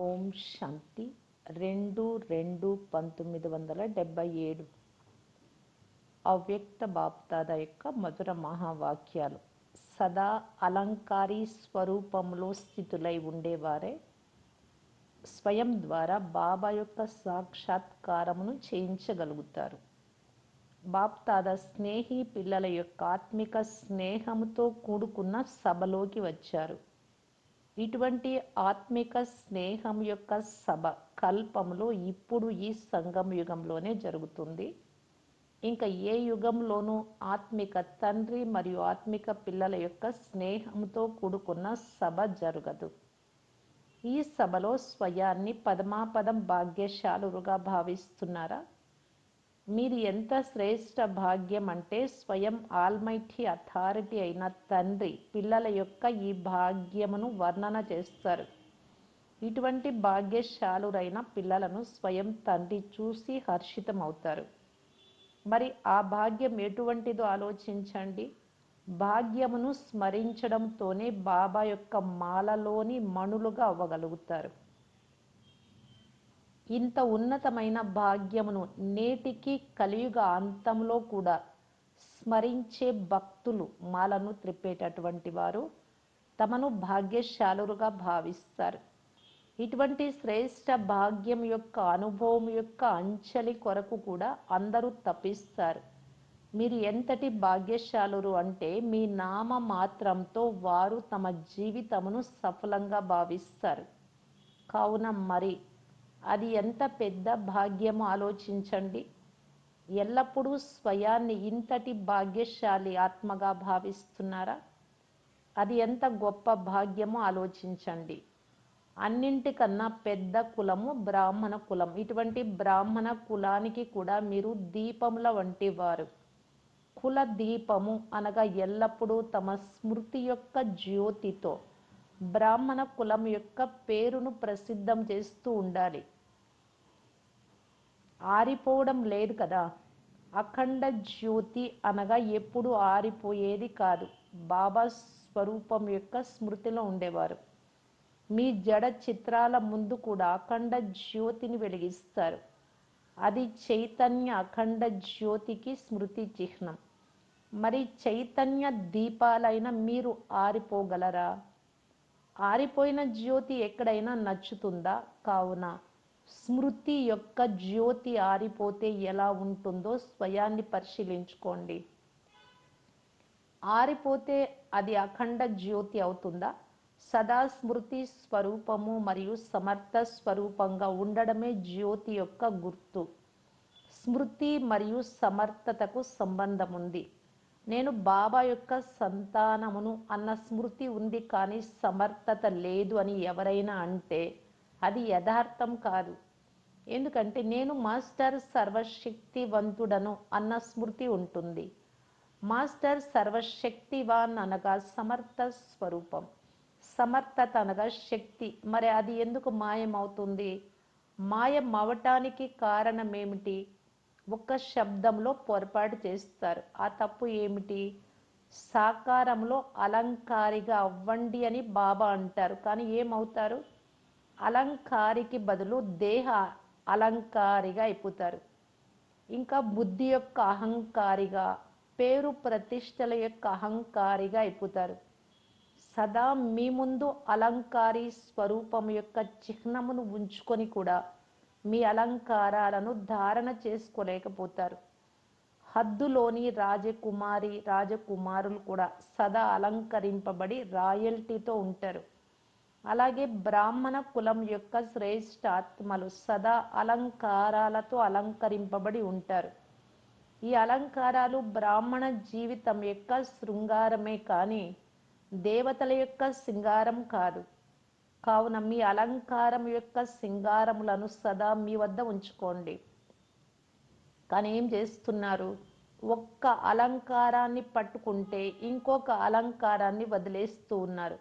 ఓం శాంతి. రెండు రెండు పంతొమ్మిది వందల డెబ్భై ఏడు. అవ్యక్త బాప్దాద యొక్క మధుర మహావాక్యాలు. సదా అలంకారీ స్వరూపంలో స్థితులై ఉండేవారే. స్వయం ద్వారా బాబా యొక్క సాక్షాత్కారమును చేయించగలుగుతారు. బాప్తాద స్నేహి పిల్లల యొక్క ఆత్మిక స్నేహముతో కూడుకున్న సభలోకి వచ్చారు. ఇటువంటి ఆత్మిక స్నేహం యొక్క సభ కల్పములు ఇప్పుడు ఈ సంఘం యుగంలోనే జరుగుతుంది. ఇంకా ఏ యుగంలోనూ ఆత్మిక తండ్రి మరియు ఆత్మిక పిల్లల యొక్క స్నేహంతో కూడుకున్న సభ జరగదు. ఈ సభలో స్వయాన్ని పదమాపదం భాగ్యశాలురుగా భావిస్తున్నారా? మీరు ఎంత శ్రేష్ట భాగ్యం అంటే స్వయం ఆల్మైటీ అథారిటీ అయిన తండ్రి పిల్లల యొక్క ఈ భాగ్యమును వర్ణన చేస్తారు. ఇటువంటి భాగ్యశాలురైన పిల్లలను స్వయం తండ్రి చూసి హర్షితమవుతారు. మరి ఆ భాగ్యం ఎటువంటిదో ఆలోచించండి. భాగ్యమును స్మరించడంతోనే బాబా యొక్క మాలలోని మణులుగా అవ్వగలుగుతారు. ఇంత ఉన్నతమైన భాగ్యమును నేటికి కలియుగ అంతంలో కూడా స్మరించే భక్తులు మాలను త్రిప్పేటటువంటి వారు తమను భాగ్యశాలురుగా భావిస్తారు. ఇటువంటి శ్రేష్ట భాగ్యం యొక్క అనుభవం యొక్క అంచలి కొరకు కూడా అందరూ తప్పిస్తారు మీరు ఎంతటి భాగ్యశాలురు అంటే మీ నామ మాత్రంతో వారు తమ జీవితమును సఫలంగా భావిస్తారు. కావున మరి అది ఎంత పెద్ద భాగ్యమో ఆలోచించండి. ఎల్లప్పుడూ స్వయాన్ని ఇంతటి భాగ్యశాలి ఆత్మగా భావిస్తున్నారా? అది ఎంత గొప్ప భాగ్యమో ఆలోచించండి. అన్నింటికన్నా పెద్ద కులము బ్రాహ్మణ కులం. ఇటువంటి బ్రాహ్మణ కులానికి కూడా మీరు దీపముల వంటి వారు. కుల దీపము అనగా ఎల్లప్పుడూ తమ స్మృతి యొక్క జ్యోతితో. బ్రాహ్మణ కులం యొక్క పేరును ప్రసిద్ధం చేస్తూ ఉండాలి. ఆరిపోవడం లేదు కదా. అఖండ జ్యోతి అనగా ఎప్పుడు ఆరిపోయేది కాదు. బాబా స్వరూపం యొక్క స్మృతిలో ఉండేవారు. మీ జడ చిత్రాల ముందు కూడా అఖండ జ్యోతిని వెలిగిస్తారు. అది చైతన్య అఖండ జ్యోతికి స్మృతి చిహ్నం. మరి చైతన్య దీపాలైన మీరు ఆరిపోగలరా? ఆరిపోయిన జ్యోతి ఎక్కడైనా నచ్చుతుందా? కావున స్మృతి యొక్క జ్యోతి ఆరిపోతే ఎలా ఉంటుందో స్వయాన్ని పరిశీలించుకోండి. ఆరిపోతే అది అఖండ జ్యోతి అవుతుందా? సదా స్మృతి స్వరూపము మరియు సమర్థ స్వరూపంగా ఉండడమే జ్యోతి యొక్క గుర్తు. స్మృతి మరియు సమర్థతకు సంబంధం ఉంది నేను బాబా యొక్క సంతానమును అన్న స్మృతి ఉంది కానీ సమర్థత లేదు అని ఎవరైనా అంటే అది యథార్థం కాదు. ఎందుకంటే నేను మాస్టర్ సర్వశక్తివంతుడను అన్న స్మృతి ఉంటుంది. మాస్టర్ సర్వశక్తివాన్ అనగా సమర్థ స్వరూపం. సమర్థత అనగా శక్తి. మరి అది ఎందుకు మాయమవుతుంది? మాయం అవటానికి కారణం ఏమిటి ఒక్క శబ్దంలో పొరపాటు చేస్తారు. ఆ తప్పు ఏమిటి? సాకారంలో అలంకారిగా అవ్వండి అని బాబా అంటారు. కానీ ఏమవుతారు? అలంకారికి బదులు దేహ అలంకారిగా అయిపోతారు. ఇంకా బుద్ధి యొక్క అహంకారిగా పేరు ప్రతిష్టల యొక్క అహంకారిగా అయిపోతారు. సదా మీ ముందు అలంకారి స్వరూపం యొక్క చిహ్నమును ఉంచుకొని కూడా మీ అలంకారాలను ధారణ చేసుకోలేకపోతారు. హద్దులోని రాజకుమారి రాజకుమారులు కూడా సదా అలంకరింపబడి రాయల్టీతో ఉంటారు. అలాగే బ్రాహ్మణ కులం యొక్క శ్రేష్ఠ ఆత్మలు సదా అలంకారాలతో అలంకరింపబడి ఉంటారు. ఈ అలంకారాలు బ్రాహ్మణ జీవితం యొక్క శృంగారమే కానీ దేవతల యొక్క శృంగారం కాదు. కావున మీ అలంకారం యొక్క సింగారములను సదా మీ వద్ద ఉంచుకోండి. కానీ ఏం చేస్తున్నారు? ఒక్క అలంకారాన్ని పట్టుకుంటే ఇంకొక అలంకారాన్ని వదిలేస్తూ ఉన్నారు.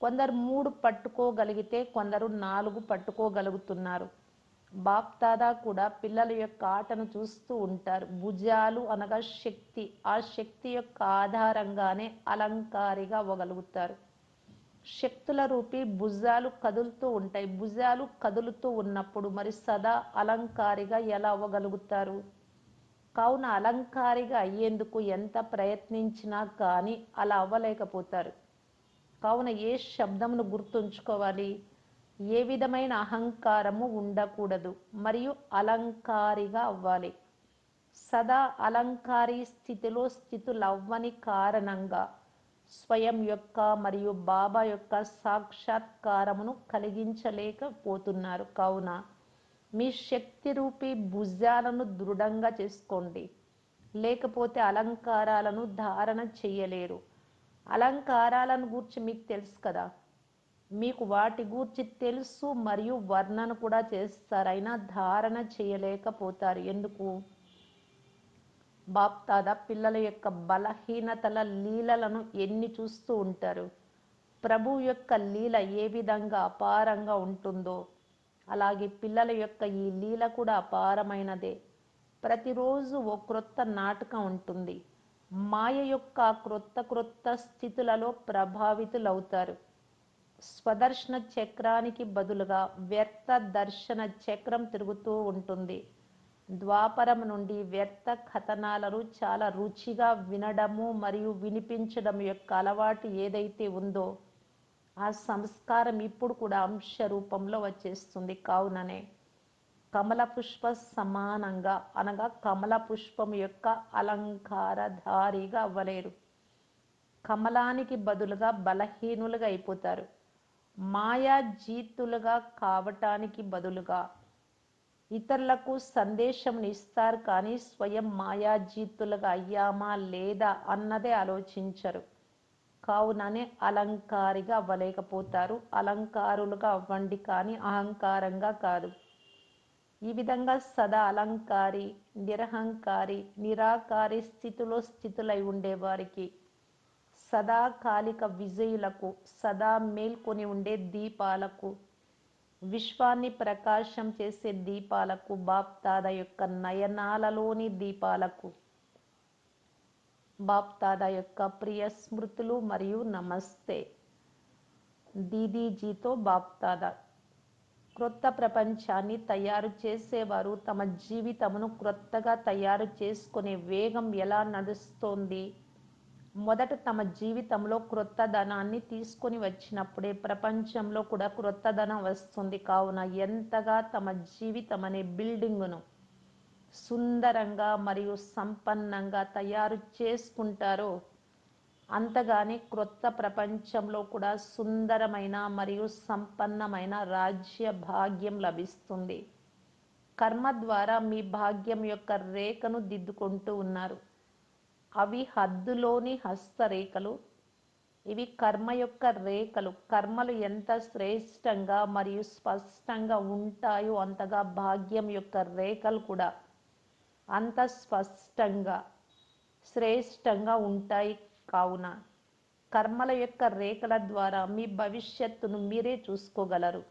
కొందరు మూడు పట్టుకోగలిగితే కొందరు నాలుగు పట్టుకోగలుగుతున్నారు. బాప్దాదా కూడా పిల్లల యొక్క ఆటను చూస్తూ ఉంటారు. భుజాలు అనగా శక్తి. ఆ శక్తి యొక్క ఆధారంగానే అలంకారిగా అవ్వగలుగుతారు. శక్తుల రూపి భుజాలు కదులుతూ ఉంటాయి. భుజాలు కదులుతూ ఉన్నప్పుడు మరి సదా అలంకారిగా ఎలా అవ్వగలుగుతారు? కావున అలంకారిగా అయ్యేందుకు ఎంత ప్రయత్నించినా కానీ అలా అవ్వలేకపోతారు. కావున ఏ శబ్దమును గుర్తుంచుకోవాలి? ఏ విధమైన అహంకారము ఉండకూడదు. మరియు అలంకారిగా అవ్వాలి. సదా అలంకారీ స్థితిలో స్థితులవ్వని కారణంగా స్వయం యొక్క మరియు బాబా యొక్క సాక్షాత్కారమును కలిగించలేకపోతున్నారు. కావున మీ శక్తి రూపీ భుజాలను దృఢంగా చేసుకోండి. లేకపోతే అలంకారాలను ధారణ చేయలేరు. అలంకారాలను గూర్చి మీకు తెలుసు కదా. మీకు వాటి గూర్చి తెలుసు మరియు వర్ణన కూడా చేస్తారు. అయినా ధారణ చేయలేకపోతారు. ఎందుకు? బాప్తాద పిల్లల యొక్క బలహీనతల లీలలను ఎన్ని చూస్తూ ఉంటారు? ప్రభు యొక్క లీల ఏ విధంగా అపారంగా ఉంటుందో అలాగే పిల్లల యొక్క ఈ లీల కూడా అపారమైనదే. ప్రతిరోజు ఓ క్రొత్త నాటకం ఉంటుంది. మాయ యొక్క క్రొత్త క్రొత్త స్థితులలో ప్రభావితులవుతారు. స్వదర్శన చక్రానికి బదులుగా వ్యర్థ దర్శన చక్రం తిరుగుతూ ఉంటుంది. ద్వాపరం నుండి వ్యర్థ కథనాలను చాలా రుచిగా వినడము మరియు వినిపించడం యొక్క అలవాటు ఏదైతే ఉందో ఆ సంస్కారం ఇప్పుడు కూడా అంశ రూపంలో వచ్చేస్తుంది. కావుననే కమల పుష్ప సమానంగా అనగా కమల పుష్పం యొక్క అలంకారధారిగా అవ్వలేరు. కమలానికి బదులుగా బలహీనులుగా అయిపోతారు. మాయా జీతులుగా కావటానికి బదులుగా ఇతరులకు సందేశం ఇస్తారు కానీ స్వయం మాయాజీతులుగా అయ్యామా లేదా అన్నదే ఆలోచించరు. కావుననే అలంకారిగా అవ్వలేకపోతారు. అలంకారులుగా అవ్వండి కానీ అహంకారంగా కాదు. ఈ విధంగా సదా అలంకారి నిరహంకారి నిరాకారి స్థితిలో స్థితులై ఉండేవారికి సదాకాలిక విజయులకు సదా మేల్కొని ఉండే దీపాలకు విశ్వాన్ని ప్రకాశం చేసే దీపాలకు బాప్తాద యొక్క నయనాలలోని దీపాలకు బాప్తాద యొక్క ప్రియ స్మృతులు మరియు నమస్తే. దీదీజీతో బాప్తాద. క్రొత్త ప్రపంచాన్ని తయారు చేసేవారు తమ జీవితమును క్రొత్తగా తయారు చేసుకునే వేగం ఎలా నడుస్తోంది? మొదట తమ జీవితంలో క్రొత్త ధనాన్ని తీసుకొని వచ్చినప్పుడే ప్రపంచంలో కూడా క్రొత్త ధనం వస్తుంది. కావున ఎంతగా తమ జీవితం అనే బిల్డింగును సుందరంగా మరియు సంపన్నంగా తయారు చేసుకుంటారో అంతగానే క్రొత్త ప్రపంచంలో కూడా సుందరమైన మరియు సంపన్నమైన రాజ్య భాగ్యం లభిస్తుంది. కర్మ ద్వారా మీ భాగ్యం యొక్క రేఖను దిద్దుకుంటూ ఉన్నారు. అవి హద్దులోని హస్తరేఖలు. ఇవి కర్మ యొక్క రేఖలు. కర్మలు ఎంత శ్రేష్టంగా మరియు స్పష్టంగా ఉంటాయో అంతగా భాగ్యం యొక్క రేఖలు కూడా అంత స్పష్టంగా శ్రేష్టంగా ఉంటాయి కావున కర్మల యొక్క రేఖల ద్వారా మీ భవిష్యత్తును మీరే చూసుకోగలరు.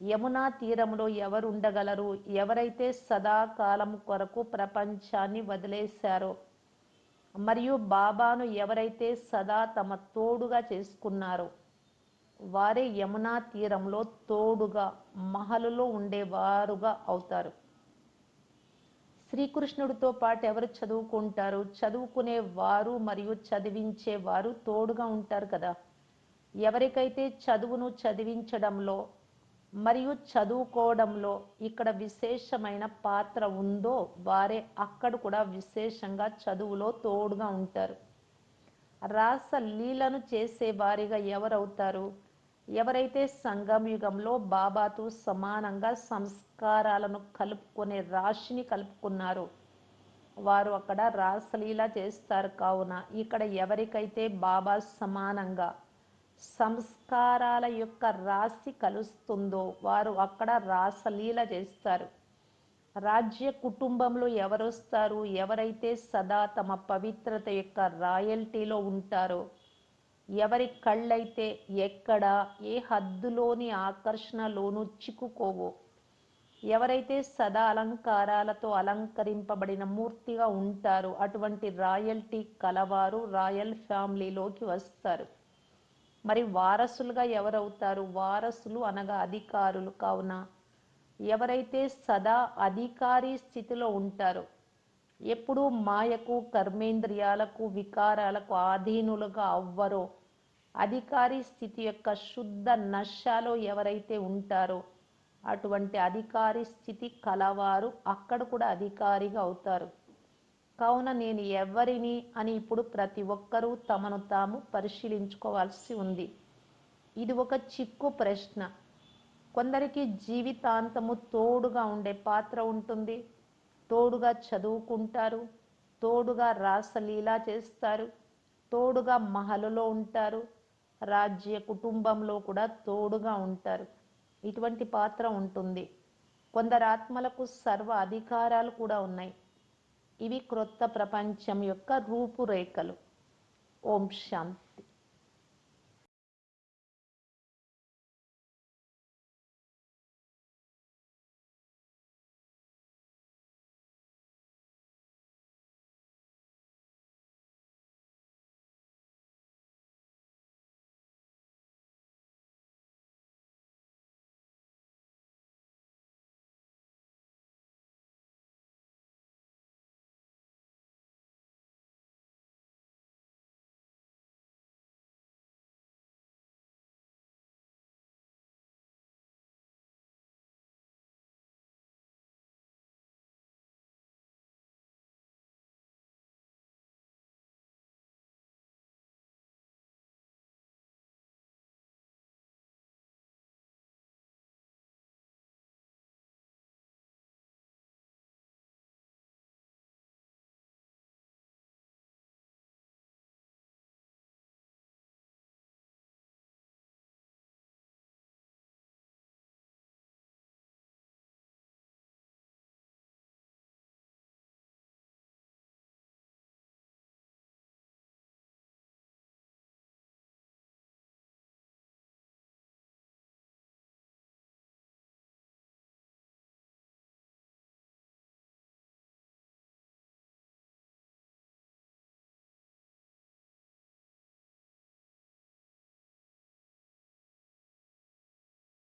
యమునా తీరంలో ఎవరు ఉండగలరు ఎవరైతే సదాకాలం కొరకు ప్రపంచాన్ని వదిలేశారో మరియు బాబాను ఎవరైతే సదా తమ తోడుగా చేసుకున్నారో వారే యమునా తీరంలో తోడుగా మహలులో ఉండేవారుగా అవుతారు. శ్రీకృష్ణుడితో పాటు ఎవరు చదువుకుంటారు? చదువుకునే వారు మరియు చదివించే వారు తోడుగా ఉంటారు కదా. ఎవరికైతే చదువును చదివించడంలో మరియు చదువుకోవడంలో ఇక్కడ విశేషమైన పాత్ర ఉందో వారే అక్కడ కూడా విశేషంగా చదువులో తోడుగా ఉంటారు. రాస లీలను చేసే వారిగా ఎవరవుతారు? ఎవరైతే సంగమ యుగంలో బాబాతో సమానంగా సంస్కారాలను కలుపుకునే రాశిని కలుపుకున్నారో వారు అక్కడ రాసలీల చేస్తారు. కావున ఇక్కడ ఎవరికైతే బాబా సమానంగా సంస్కారాల యొక్క రాశి కలుస్తుందో వారు అక్కడ రాసలీల చేస్తారు. రాజ్య కుటుంబంలో ఎవరొస్తారు? ఎవరైతే సదా తమ పవిత్రత యొక్క రాయల్టీలో ఉంటారో ఎవరి కళ్ళైతే ఎక్కడ ఏ హద్దులోని ఆకర్షణలోనూ చిక్కుకోవో ఎవరైతే సదా అలంకారాలతో అలంకరింపబడిన మూర్తిగా ఉంటారో అటువంటి రాయల్టీ కలవారు రాయల్ ఫ్యామిలీలోకి వస్తారు. మరి వారసులుగా ఎవరవుతారు? వారసులు అనగా అధికారులు కావున ఎవరైతే సదా అధికారి స్థితిలో ఉంటారో ఎప్పుడు మాయకు కర్మేంద్రియాలకు వికారాలకు ఆధీనులుగా అవ్వరో అధికారి స్థితి యొక్క శుద్ధ నష్టాలో ఎవరైతే ఉంటారో అటువంటి అధికారి స్థితి కలవారు అక్కడ కూడా అధికారిగా అవుతారు. కావున నేను ఎవరిని అని ఇప్పుడు ప్రతి ఒక్కరూ తమను తాము పరిశీలించుకోవాల్సి ఉంది. ఇది ఒక చిక్కు ప్రశ్న. కొందరికి జీవితాంతము తోడుగా ఉండే పాత్ర ఉంటుంది. తోడుగా చదువుకుంటారు. తోడుగా రాసలీలా చేస్తారు. తోడుగా మహలలో ఉంటారు. రాజ్య కుటుంబంలో కూడా తోడుగా ఉంటారు. ఇటువంటి పాత్ర ఉంటుంది. కొందరు ఆత్మలకు సర్వ అధికారాలు కూడా ఉన్నాయి. ఇవి క్రొత్త ప్రపంచం యొక్క రూపురేఖలు. ఓం శాంతి.